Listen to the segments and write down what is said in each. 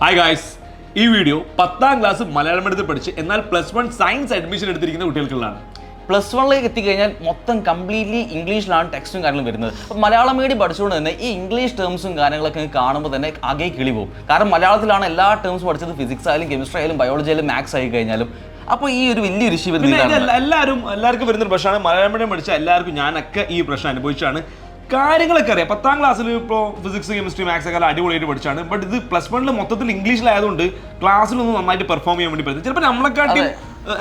Hi guys ഈ video പത്താം class Malayalam എടുത്ത് പഠിച്ച് എന്നാൽ പ്ലസ് വൺ സയൻസ് അഡ്മിഷൻ എടുത്തിരിക്കുന്ന കുട്ടികൾക്കുള്ളതാണ്. പ്ലസ് വണ്ണിലേക്ക് എത്തിക്കഴിഞ്ഞാൽ മൊത്തം കംപ്ലീറ്റ്ലി ഇംഗ്ലീഷിലാണ് ടെക്സ്റ്റും കാര്യങ്ങളും വരുന്നത്. അപ്പോൾ മലയാളം മീഡിയം പഠിച്ചുകൊണ്ട് തന്നെ ഈ ഇംഗ്ലീഷ് ടേംസും കാര്യങ്ങളൊക്കെ കാണുമ്പോൾ തന്നെ ആകെ കിളി പോകും. കാരണം മലയാളത്തിലാണ് എല്ലാ ടേംസും പഠിച്ചത്. ഫിസിക്സ് ആയാലും കെമിസ്ട്രി ആയാലും ബയോളജി ആയാലും മാത്സ് ആയി കഴിഞ്ഞാലും. അപ്പോൾ ഈ ഒരു വലിയൊരു ഇഷ്യൂ പിന്നെ ഇത് വരുന്നത് എല്ലാവരും എല്ലാവർക്കും വരുന്നൊരു പ്രശ്നമാണ്. മലയാളം മീഡിയം പഠിച്ച എല്ലാവർക്കും ഞാനൊക്കെ ഈ പ്രശ്നം അനുഭവിച്ചാണ് കാര്യങ്ങളൊക്കെ അറിയാം. പത്താം ക്ലാസ്സിൽ ഇപ്പോൾ ഫിസിക്സ് കെമിസ്ട്രി മാത്സ് ഒക്കെ അടിപൊളിയായിട്ട് പഠിച്ചാണ്. ബട്ട് ഇത് പ്ലസ് വണ്ണിൽ മൊത്തത്തിൽ ഇംഗ്ലീഷിലായതുകൊണ്ട് ക്ലാസ്സിലൊന്നും നന്നായിട്ട് പെർഫോം ചെയ്യാൻ വേണ്ടി പറ്റും ചിലപ്പോൾ നമ്മളെക്കാട്ടി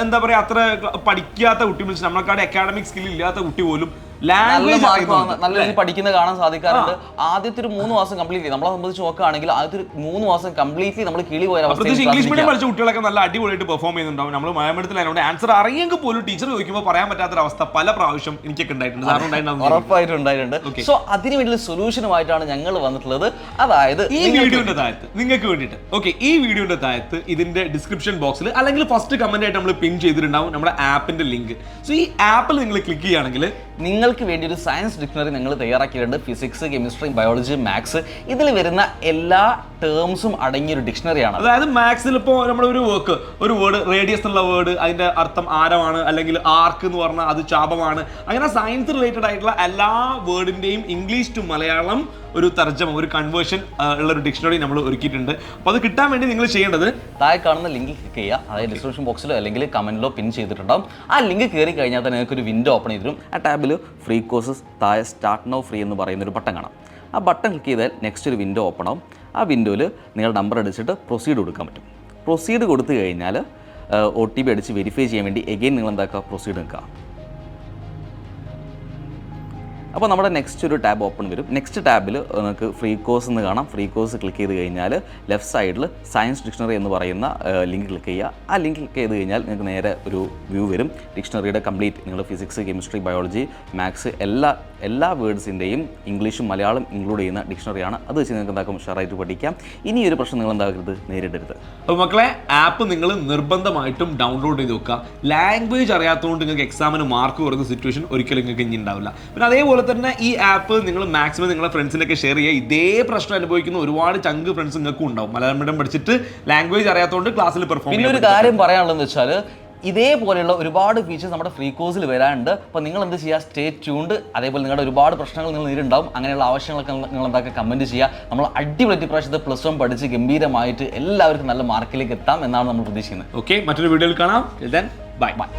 എന്താ പറയുക അത്ര പഠിക്കാത്ത കുട്ടി വിളിച്ച് നമ്മളെക്കാട്ടി അക്കാഡമിക് സ്കിൽ ഇല്ലാത്ത കുട്ടി പോലും ലാംഗ്വേജ് നല്ല രീതിയിൽ പഠിക്കുന്ന കാണാൻ സാധിക്കാറുണ്ട്. ആദ്യത്തെ ഒരു മൂന്ന് മാസം കംപ്ലീറ്റ്ലി നമ്മളെ സംബന്ധിച്ച് നോക്കുകയാണെങ്കിൽ ആദ്യത്തെ ഒരു മൂന്ന് മാസം കംപ്ലീറ്റ്ലി നമ്മൾ കിളി പോയ പ്രത്യേകിച്ച് ഇംഗ്ലീഷ് മീഡിയം പഠിച്ച കുട്ടികളൊക്കെ നല്ല അടിപൊളിയായിട്ട് പെർഫോം ചെയ്യുന്നുണ്ടാവും. നമ്മൾ മലയാളത്തിൽ അതിനോട് ആൻസർ അറിയെങ്കിൽ പോലും ടീച്ചർ ചോദിക്കുമ്പോൾ പറയാൻ പറ്റാത്ത അവസ്ഥ പല പ്രാവശ്യം എനിക്കൊക്കെ ഉണ്ടായിട്ടുണ്ട്. ഉറപ്പായിട്ടും ഉണ്ടായിട്ടുണ്ട്. സോ അതിന് വേണ്ടി സൊല്യൂഷനുമായിട്ടാണ് ഞങ്ങൾ വന്നിട്ടുള്ളത്. അതായത് ഈ വീഡിയോന്റെ താഴത്ത് നിങ്ങൾക്ക് വേണ്ടിയിട്ട്. ഓക്കെ ഈ വീഡിയോന്റെ താഴത്ത് ഇതിന്റെ ഡിസ്ക്രിപ്ഷൻ ബോക്സിൽ അല്ലെങ്കിൽ ഫസ്റ്റ് കമന്റ് ആയിട്ട് നമ്മൾ പിൻ ചെയ്തിട്ടുണ്ടാവും നമ്മുടെ ആപ്പിന്റെ ലിങ്ക് സോ ഈ ആപ്പിൽ നിങ്ങൾ ക്ലിക്ക് ചെയ്യുകയാണെങ്കിൽ നിങ്ങൾക്ക് വേണ്ടി ഒരു സയൻസ് ഡിക്ഷണറി ഞങ്ങൾ തയ്യാറാക്കിയിട്ടുണ്ട്. ഫിസിക്സ് കെമിസ്ട്രി ബയോളജി മാത്സ് ഇതിൽ വരുന്ന എല്ലാ ടേംസും അടങ്ങിയ ഒരു ഡിക്ഷണറിയാണ് അതായത് മാത്സിൽ ഇപ്പോൾ നമ്മുടെ ഒരു വർക്ക് ഒരു വേർഡ് റേഡിയസ് എന്നുള്ള വേർഡ് അതിന്റെ അർത്ഥം ആരമാണ് അല്ലെങ്കിൽ ആർക്ക് എന്ന് പറഞ്ഞാൽ അത് ചാപമാണ്. അങ്ങനെ സയൻസ് റിലേറ്റഡ് ആയിട്ടുള്ള എല്ലാ വേർഡിന്റെയും ഇംഗ്ലീഷ് ടു മലയാളം ഒരു തർജമ ഒരു കൺവേർഷൻ ഉള്ള ഒരു ഡിക്ഷണറി നമ്മൾ ഒരുക്കിയിട്ടുണ്ട്. അപ്പോൾ അത് കിട്ടാൻ വേണ്ടി നിങ്ങൾ ചെയ്യേണ്ടത് താഴെ കാണുന്ന ലിങ്കിൽ ക്ലിക്ക് ചെയ്യുക. അതായത് ഡിസ്ക്രിപ്ഷൻ ബോക്സിലോ അല്ലെങ്കിൽ കമന്റിലോ പിൻ ചെയ്തിട്ടുണ്ടാവും. ആ ലിങ്ക് കയറി കഴിഞ്ഞാൽ തന്നെ നിങ്ങൾക്ക് ഒരു വിൻഡോ ഓപ്പൺ ചെയ്തിരും ആ ടാബിൽ ഫ്രീ കോഴ്സസ് താഴെ സ്റ്റാർട്ട് നോ ഫ്രീ എന്ന് പറയുന്ന ഒരു ബട്ടൺ കാണാം. ആ ബട്ടൺ ക്ലിക്ക് ചെയ്താൽ നെക്സ്റ്റ് ഒരു വിൻഡോ ഓപ്പൺ ആവും. ആ വിൻഡോയിൽ നിങ്ങൾ നമ്പർ അടിച്ചിട്ട് പ്രൊസീഡ് കൊടുക്കാൻ പറ്റും. പ്രൊസീഡ് കൊടുത്തു കഴിഞ്ഞാൽ ഒ ടി പി അടിച്ച് വെരിഫൈ ചെയ്യാൻ വേണ്ടി എഗെയിൻ നിങ്ങൾ എന്താക്കുക പ്രൊസീഡ് നിൽക്കുക അപ്പോൾ നമ്മുടെ നെക്സ്റ്റ് ഒരു ടാബ് ഓപ്പൺ വരും. നെക്സ്റ്റ് ടാബിൽ നിങ്ങൾക്ക് ഫ്രീ കോഴ്സ് എന്ന് കാണാം. ഫ്രീ കോഴ്സ് ക്ലിക്ക് ചെയ്ത് കഴിഞ്ഞാൽ ലെഫ്റ്റ് സൈഡിൽ സയൻസ് ഡിക്ഷണറി എന്ന് പറയുന്ന ലിങ്ക് ക്ലിക്ക് ചെയ്യുക. ആ ലിങ്ക് ക്ലിക്ക് ചെയ്ത് കഴിഞ്ഞാൽ നിങ്ങൾക്ക് നേരെ ഒരു വ്യൂ വരും. ഡിക്ഷണറിയുടെ കംപ്ലീറ്റ് നിങ്ങൾ ഫിസിക്സ് കെമിസ്ട്രി ബയോളജി മാത്സ് എല്ലാ എല്ലാ വേർഡ്സിന്റെയും ഇംഗ്ലീഷും മലയാളം ഇൻക്ലൂഡ് ചെയ്യുന്ന ഡിക്ഷണറിയാണ് അത് വെച്ച് നിങ്ങൾക്ക് എന്താക്കും ഉഷാറായിട്ട് പഠിക്കാം. ഇനി ഒരു പ്രശ്നം നിങ്ങൾ എന്താക്കരുത്? നേരിടരുത്. അപ്പോൾ മക്കളെ ആപ്പ് നിങ്ങൾ നിർബന്ധമായിട്ടും ഡൗൺലോഡ് ചെയ്ത് വെക്കുക. ലാംഗ്വേജ് അറിയാത്തതുകൊണ്ട് നിങ്ങൾക്ക് എക്സാമിന് മാർക്ക് കുറയുന്ന സിറ്റുവേഷൻ ഒരിക്കലും നിങ്ങൾക്ക് ഇനി ഉണ്ടാവില്ല. പിന്നെ അതേപോലെ തന്നെ ഈ ആപ്പ് നിങ്ങൾ മാക്സിമം നിങ്ങളുടെ ഫ്രണ്ട്സിനൊക്കെ ഷെയർ ചെയ്യുക. ഇതേ പ്രശ്നം അനുഭവിക്കുന്ന ഒരുപാട് ചങ്ക് ഫ്രണ്ട്സ് നിങ്ങൾക്ക് ഉണ്ടാവും. മലയാളം മീഡിയം പഠിച്ചിട്ട് ലാംഗ്വേജ് അറിയാത്തതുകൊണ്ട് ക്ലാസ്സിൽ പെർഫോം പിന്നെ ഒരു കാര്യം പറയാനുള്ളതെന്ന് വെച്ചാൽ ഇതേപോലെയുള്ള ഒരുപാട് ഫീച്ചേഴ്സ് നമ്മുടെ ഫ്രീ കോഴ്സിൽ വരാനുണ്ട്. അപ്പോൾ നിങ്ങൾ എന്ത് ചെയ്യുക സ്റ്റേ ട്യൂൺഡ് അതേപോലെ നിങ്ങളുടെ ഒരുപാട് പ്രശ്നങ്ങൾ നിങ്ങൾ നേരിടുണ്ടാവും. അങ്ങനെയുള്ള ആവശ്യങ്ങളൊക്കെ നിങ്ങൾ എന്താക്കുക കമന്റ് ചെയ്യുക നമ്മൾ അടിപൊളി പ്രാവശ്യത്തെ പ്ലസ് വൺ പഠിച്ച് ഗംഭീരമായിട്ട് എല്ലാവർക്കും നല്ല മാർക്കിലേക്ക് എത്താം എന്നാണ് നമ്മൾ പ്രതീക്ഷിക്കുന്നത്. ഓക്കെ മറ്റൊരു വീഡിയോയിൽ കാണാം. Then bye bye